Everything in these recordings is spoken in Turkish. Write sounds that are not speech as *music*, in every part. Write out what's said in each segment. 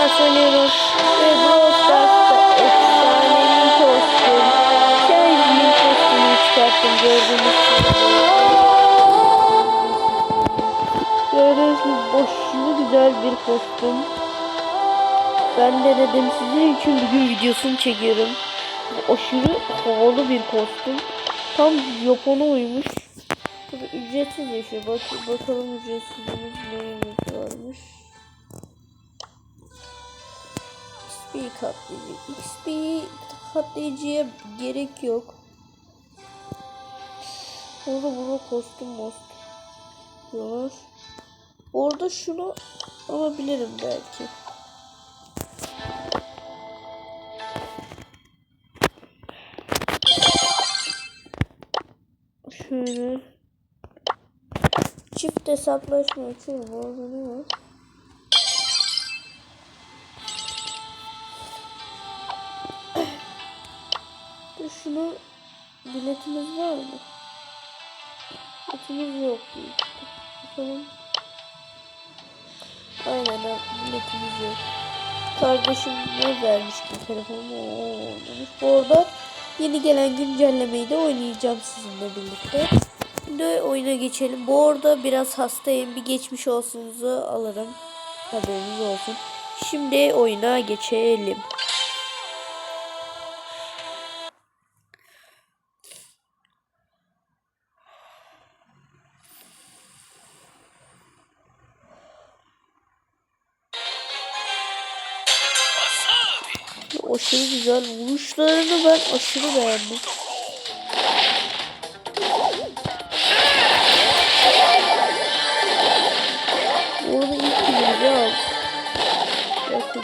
Stars oynuyoruz. Ve Brawl Stars'ta efsanevi kostüm. Kendimi kostümü çıkarttım gördüğünüz boşlu güzel bir kostüm. Ben de dedim sizin için bugün videosunu çekiyorum. Aşırı havalı bir kostüm. Tam Japon'a uymuş. Tabii ücretsiz yaşıyor. Bak, bakalım ücretsizimiz neyimiz varmış. XP katlayıcı. XP katlayıcıya gerek yok. Orada burada kostüm most. Orada şunu alabilirim belki. Şöyle çift hesaplaşma açıyorum. Orada ne? Şunu biletimiz var mı? Biletimiz yok. Bakalım. Aynen biletimiz yok. Kardeşim ne vermişti telefonumu oynamış. Bu arada yeni gelen güncellemeyi de oynayacağım sizinle birlikte. Şimdi oyuna geçelim. Bu arada biraz hastayım. Bir geçmiş olsunuzu alırım. Haberiniz olsun. Şimdi oyuna geçelim. Aşırı beğendim. Orada ilk kilimizi aldık. Yakı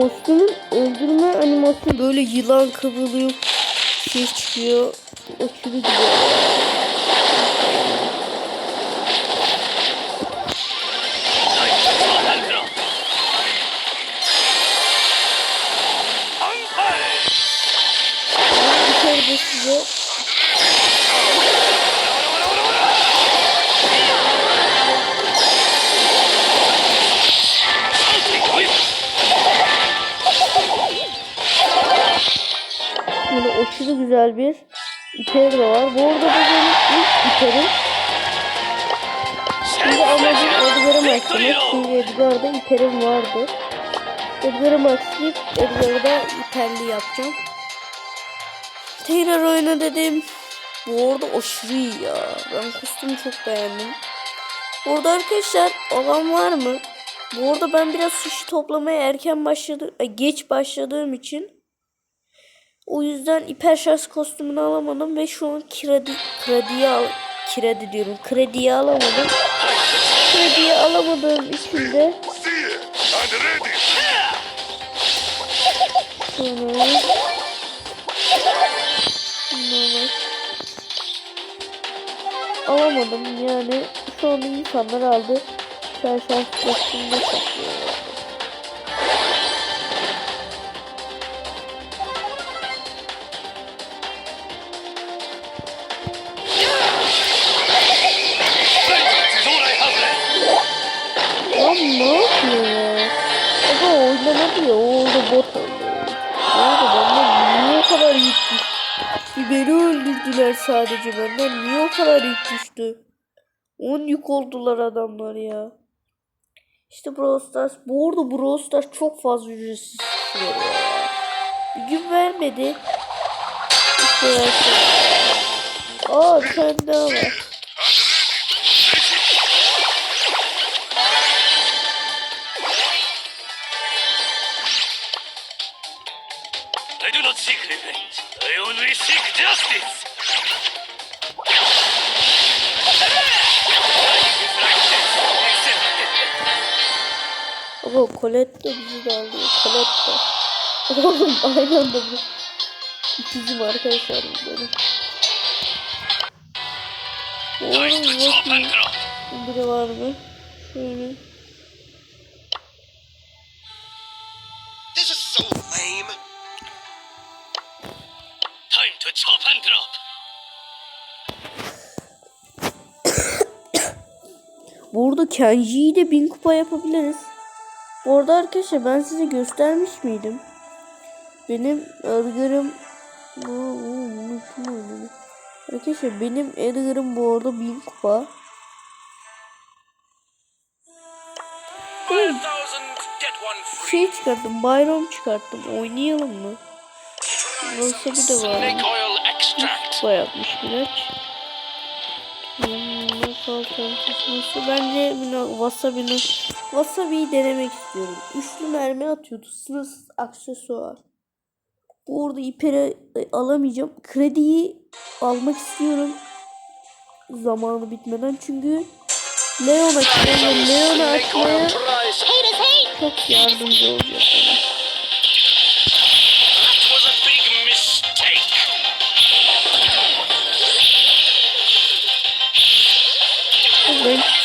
kostümün öldürme animasyonu böyle yılan kıvrılıyor. Şey çıkıyor. Aşırı güzel. Böyle aşırı güzel bir İper de var. Bu arada bu benim ilk İper'im. Şimdi amacım Edgar'ı maxlamak. Çünkü Edgar'da İper'im vardı. Edgar'ı maxlayıp Edgar'ı da İper'li yapacağım. Tekrar oyna dedim. Bu arada aşırı iyi ya. Ben kostümü çok beğendim. Burada arkadaşlar olan var mı? Bu arada ben biraz sushi toplamaya erken başladım, geç başladığım için o yüzden hiper şarj kostümünü alamadım ve şu an kredi krediye al kredi diyorum. Krediye alamadım. Krediye alamadığım için de alamadım yani şu anda insanlar aldı. Hiper şarj kostümünü saklıyorlar. Baba oynamadı ya. O orada bot. Orada benden niye o kadar yük düştü? Beni öldürdüler sadece benden. Niye o kadar yük düştü? 10 yük oldular adamlar ya. İşte Brawl Stars. Bu arada Brawl Stars çok fazla ücretsiz veriyor ya. Bir gün vermedi. Aa bir tane daha var. Unleashing Justice! Ama Colette de bizi de alıyor. Colette de. Oğlum aynı anda bu. İkizim arkadaşlar benim. Oğlum yok mu? Biri var mı? Şöyle. *coughs* to top and drop. Burada Kenji'yi de bin kupa yapabiliriz. Bu arada arkadaşlar ben size göstermiş miydim? Benim Edgar'ım Arkadaşlar benim Edgar'ım bu arada bin kupa. Şey çıkarttım, Byron çıkarttım. Oynayalım mı? Wasabi de var. Kupa yapmış Nasıl alternatifisi? Bence bunu Wasabi'nin Wasabi'yi denemek istiyorum. Üçlü mermi atıyordu. Sınırsız aksesuar. Bu arada ipere alamayacağım. Krediyi almak istiyorum. Zamanı bitmeden çünkü Leon açacağım ve Leon'u açmaya çok yardımcı olacak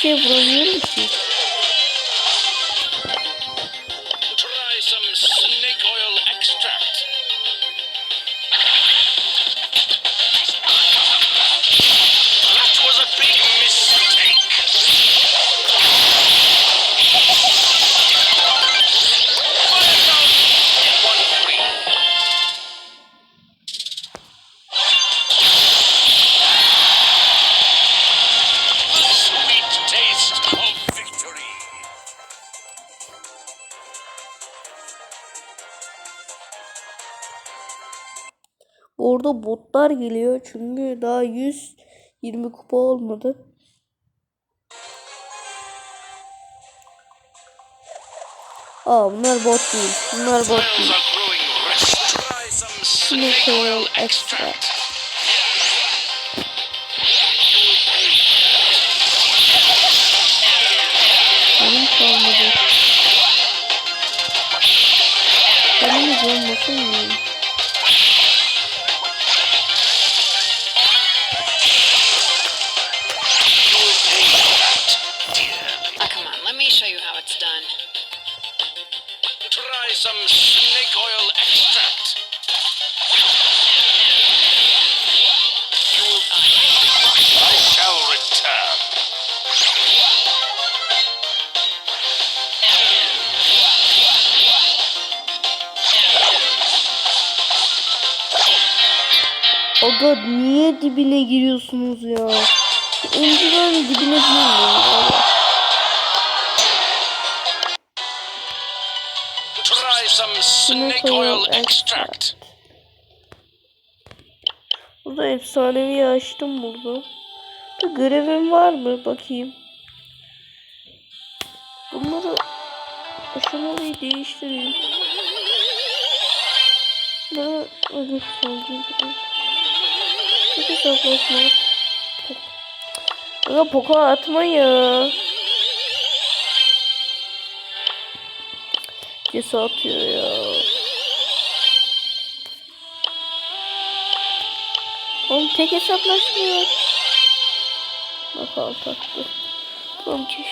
şey vuramıyorum. Orada botlar geliyor çünkü daha 120 kupa olmadı. Aa bunlar bot değil. Bunlar bot değil. oil extract. Benim kalmadı. Benim canım nasıl? Aga niye dibine giriyorsunuz ya? Önceden dibine girmiyorum. Try some snake oil extract. Burada efsanevi açtım burada. Da görevim var mı? Bakayım. Bunları aşamayı değiştireyim. Daha öyle sandım. Çok hesaplaşma. Aga poka atma ya. Atıyor ya. Oğlum tek hesaplaşmıyor. Bak alt attı. Tamam ki.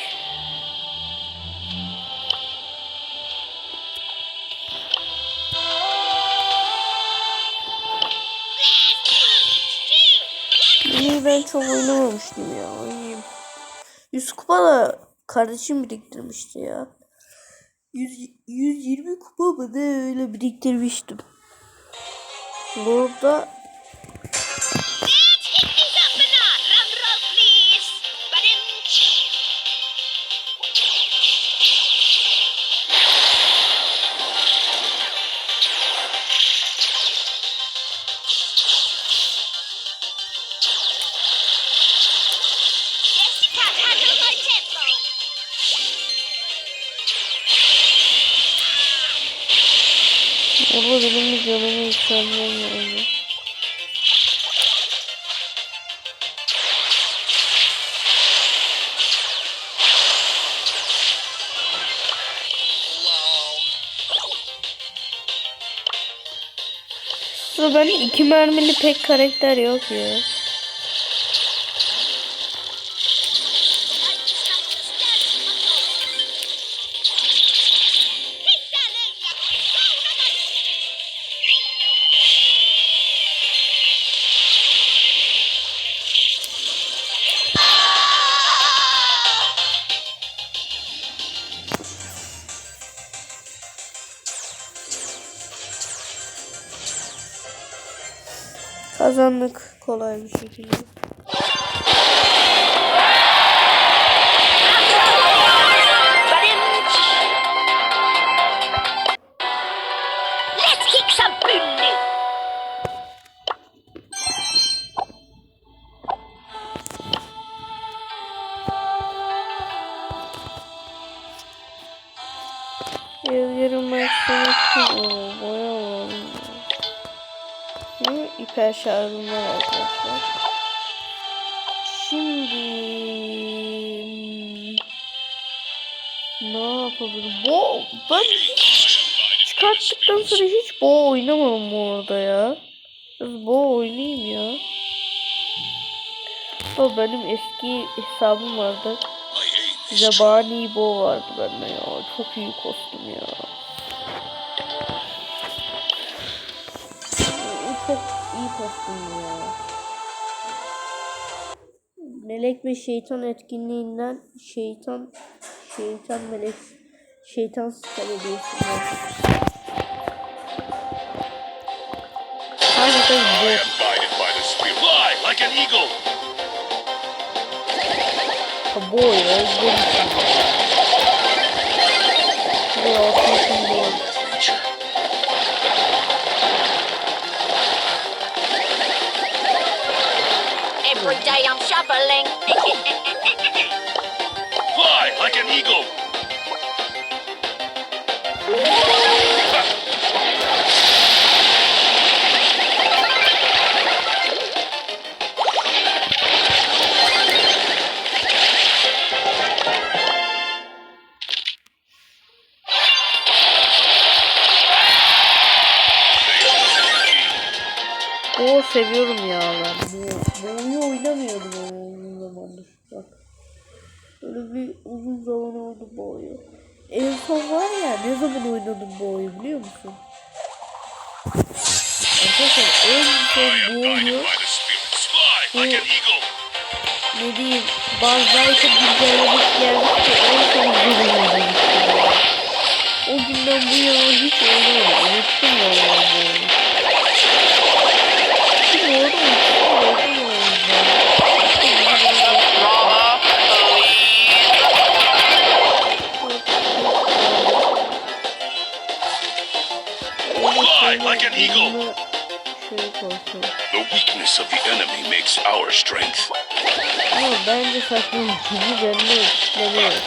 Bunu ben çok oynamamıştım ya. Oynayayım. 100 kupa da kardeşim biriktirmişti ya. 100, 120 kupa mı ne öyle biriktirmiştim. Burada Sıra bende iki mermili pek karakter yok ya. Kazandık kolay bir şekilde. Ya. O benim eski hesabım vardı. Zebani Bo vardı bende ya. Çok iyi kostüm ya. Çok iyi kostüm ya. Melek ve şeytan etkinliğinden şeytan şeytan melek şeytan sıkar hediyesi var. Like an eagle. Ha, bu ya. Bu Bu ya. kesin bu. Creature. Every day I'm shoveling. Fly like an eagle. *laughs* seviyorum ya ben. Bu, bu oyunu oynamıyordum ama uzun zamandır. Bak. Böyle bir uzun zaman oldu bu oyun. En son var ya ne zaman oynadım bu oyunu biliyor musun? Arkadaşlar en son bu oyunu eagle. ne diyeyim bazıları çok güncellemek gelmişti en son bu oyunu O günden bu yana hiç oynamadım. Unuttum ya ben bu oyunu. Fly like an eagle. Şöyle koysam. The weakness of the enemy makes our strength. Ama bence saçma gibi benimle etkileniyor. Evet,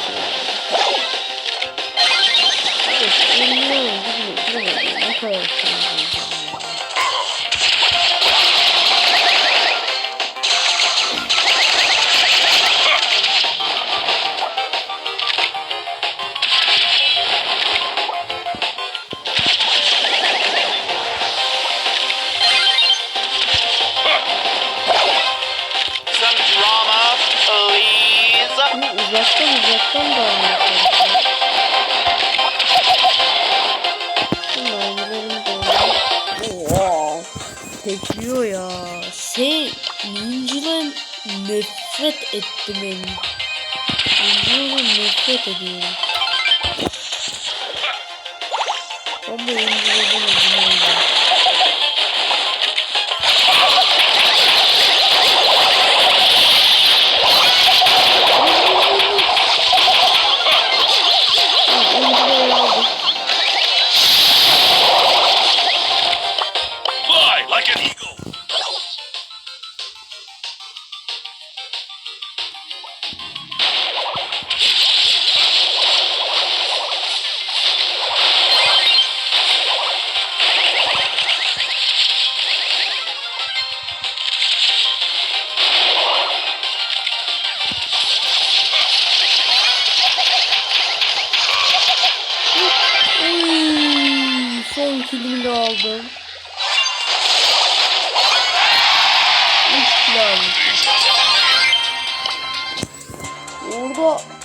ettim ben. Ninja'dan nefret ediyorum.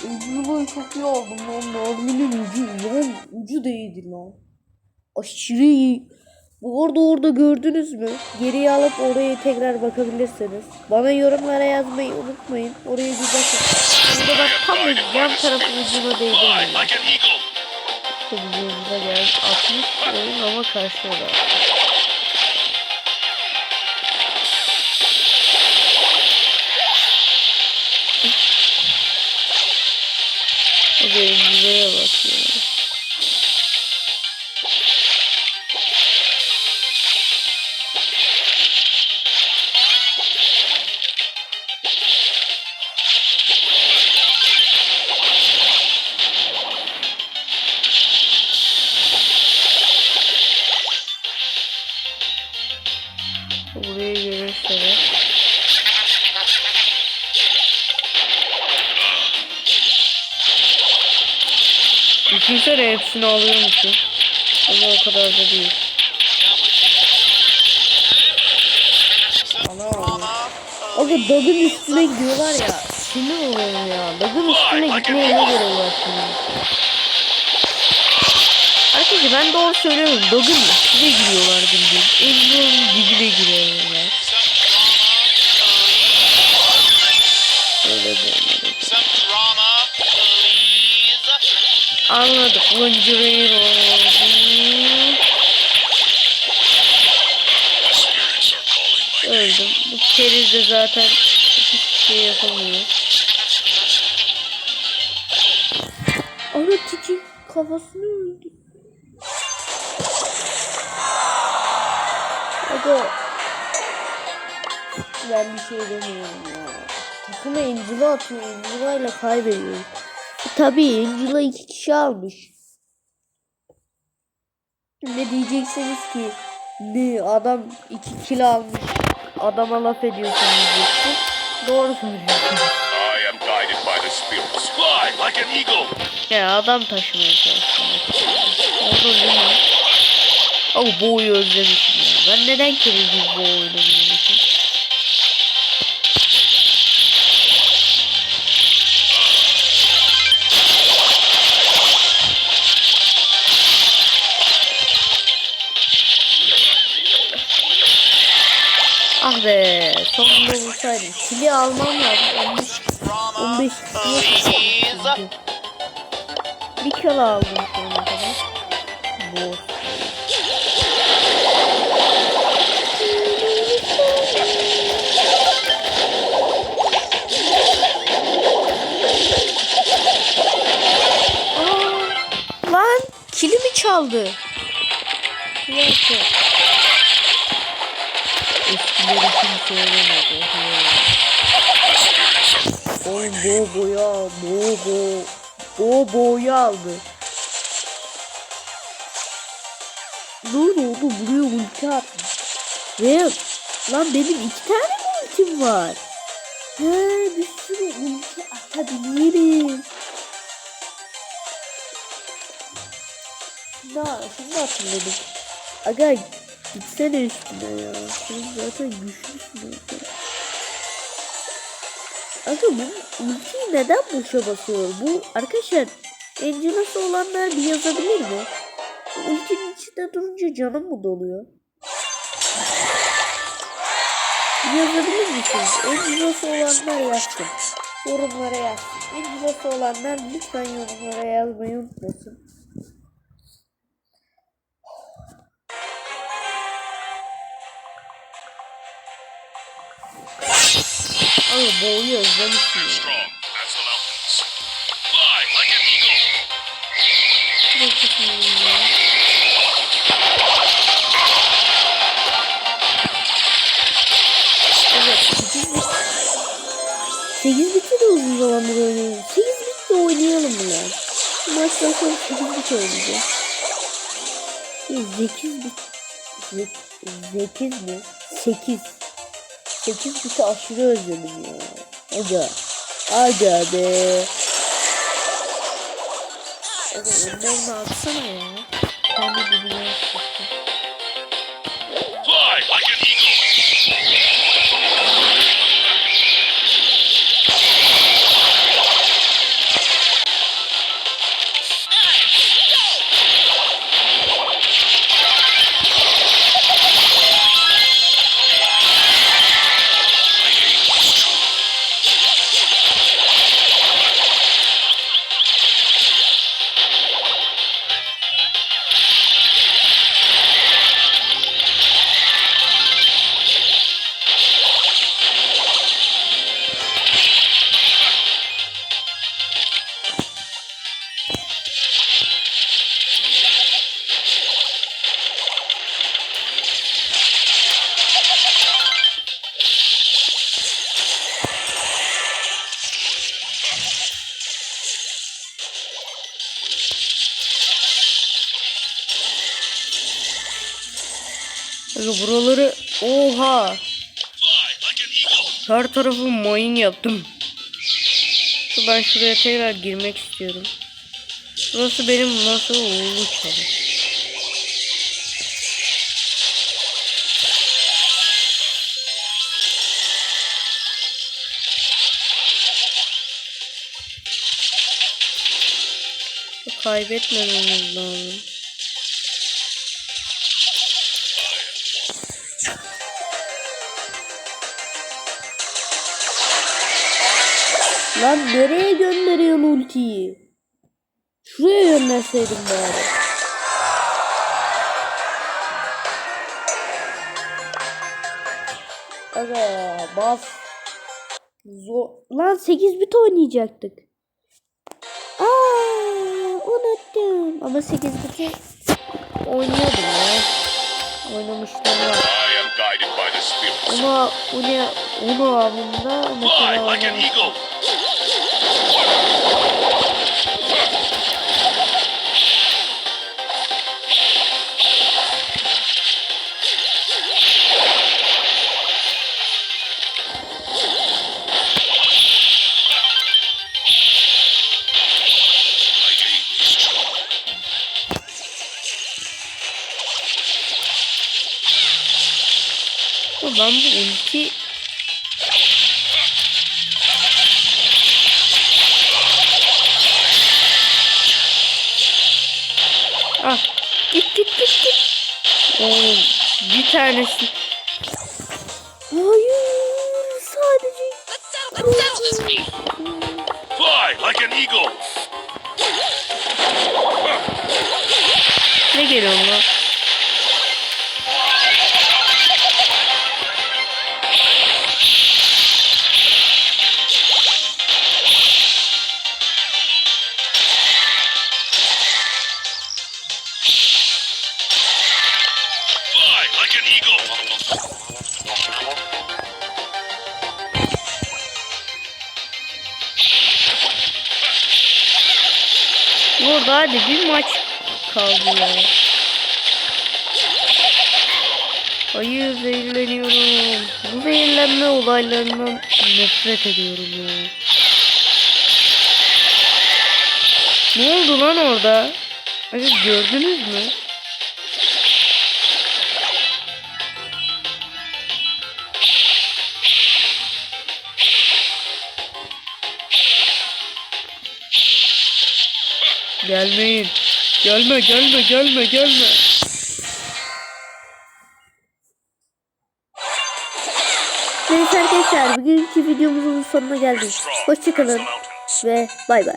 Ejulo'yu çok iyi aldım lan. Nazmi'nin ucu. Lan ucu değildi lan. Aşırı iyi. Bu arada orada gördünüz mü? Geriye alıp oraya tekrar bakabilirsiniz. Bana yorumlara yazmayı unutmayın. Oraya bir bakın. Burada bak tam yan tarafı ucuna an eagle. Ucumuza geldi. 60 oyun ama karşıda. O Düşünsene hepsini alıyor musun? Ama o kadar da değil. Aga dagın üstüne gidiyorlar ya. Sinir oluyorum ya. Dagın üstüne gitmeye ne gerek var şimdi? Arkadaşlar ben doğru söylüyorum. Dagın üstüne gidiyorlar bildiğin. Elinin dibine giriyorlar. Anladık. Vıncırıyor. My Öldüm. Bu keriz de zaten hiçbir şey yapamıyor. Ana tiki kafasını öldü. Aga. Ben bir şey demiyorum ya. Takıma Angela atıyor. Angela ile kaybediyor. Tabii Angela iki kişi almış. Ne diyeceksiniz ki? Ne adam iki kilo almış. Adama laf ediyorsun diyeceksin. Doğru söylüyorsun. I am guided by the spirits. Fly like an eagle. Ya adam taşımaya çalışıyor. Oldu değil mi? Ama boğuyu özlemişim ya. Ben neden kerizsiz boğu oynamıyormuşum? Ah be, sonunda bulsaydım. Kili almam lazım. 15 Drama, 15 please. Bir kilo aldım ana kadar. Bu. Aa, lan kilimi çaldı. Dakika. Eskileri kimse oynamadı. Oğlum Bobo'ya, Bobo. Bobo'yu aldı. Ne oldu buraya ulti atmış. Ve lan benim iki tane mi ultim var? He bir sürü ulti atabilirim. Şimdi, şimdi hatırladım. Aga gitsene üstüne ya. Sen zaten güçlüsün orada. Aga bu ultiyi neden boşa basıyor? Bu arkadaşlar Angela'sı olanlar bir yazabilir mi? Ultinin içinde durunca canım mı doluyor? Yazabilir misiniz? Angela'sı olanlar yazsın. Yorumlara yazsın. Angela'sı olanlar lütfen yorumlara yazmayı unutmasın. Ay boğuyu özlemişim ya. Evet, 8 bit. 8 biti de uzun zamandır oynuyorum. 8 bit de oynayalım mı lan? Bu maçtan sonra 8 bit oynayacağım. 8 bit. 8 mi? 8. 8 biti aşırı özledim ya. Aga. Aga be. Aga önlerine atsana ya. Kendi dibine buraları oha. Her tarafı mayın yaptım. Ben şuraya tekrar girmek istiyorum. Burası benim nasıl oğlu çalı. Kaybetmememiz lazım. Lan nereye gönderiyorsun ultiyi? Şuraya gönderseydim bari. Aga bas. Zor. Lan 8 bit oynayacaktık. Aa, unuttum. Ama 8 biti oynuyordum ya. Oynamıştım spirit. Ama ne? Onu abimde mesela oynamıştım. Eagle. Ben bu ulti Ah git git git git. Oğlum bir tanesi. Hayır sadece. Let's settle, let's settle this me. Fly like an eagle. Ne geliyor lan? Burada hadi bir maç kaldı ya. Hayır zehirleniyorum. Bu zehirlenme olaylarından nefret ediyorum ya. Ne oldu lan orada? Hadi gördünüz mü? Gelmeyin. Gelme gelme gelme gelme. Neyse arkadaşlar bugünkü videomuzun sonuna geldik. Hoşçakalın ve bay bay.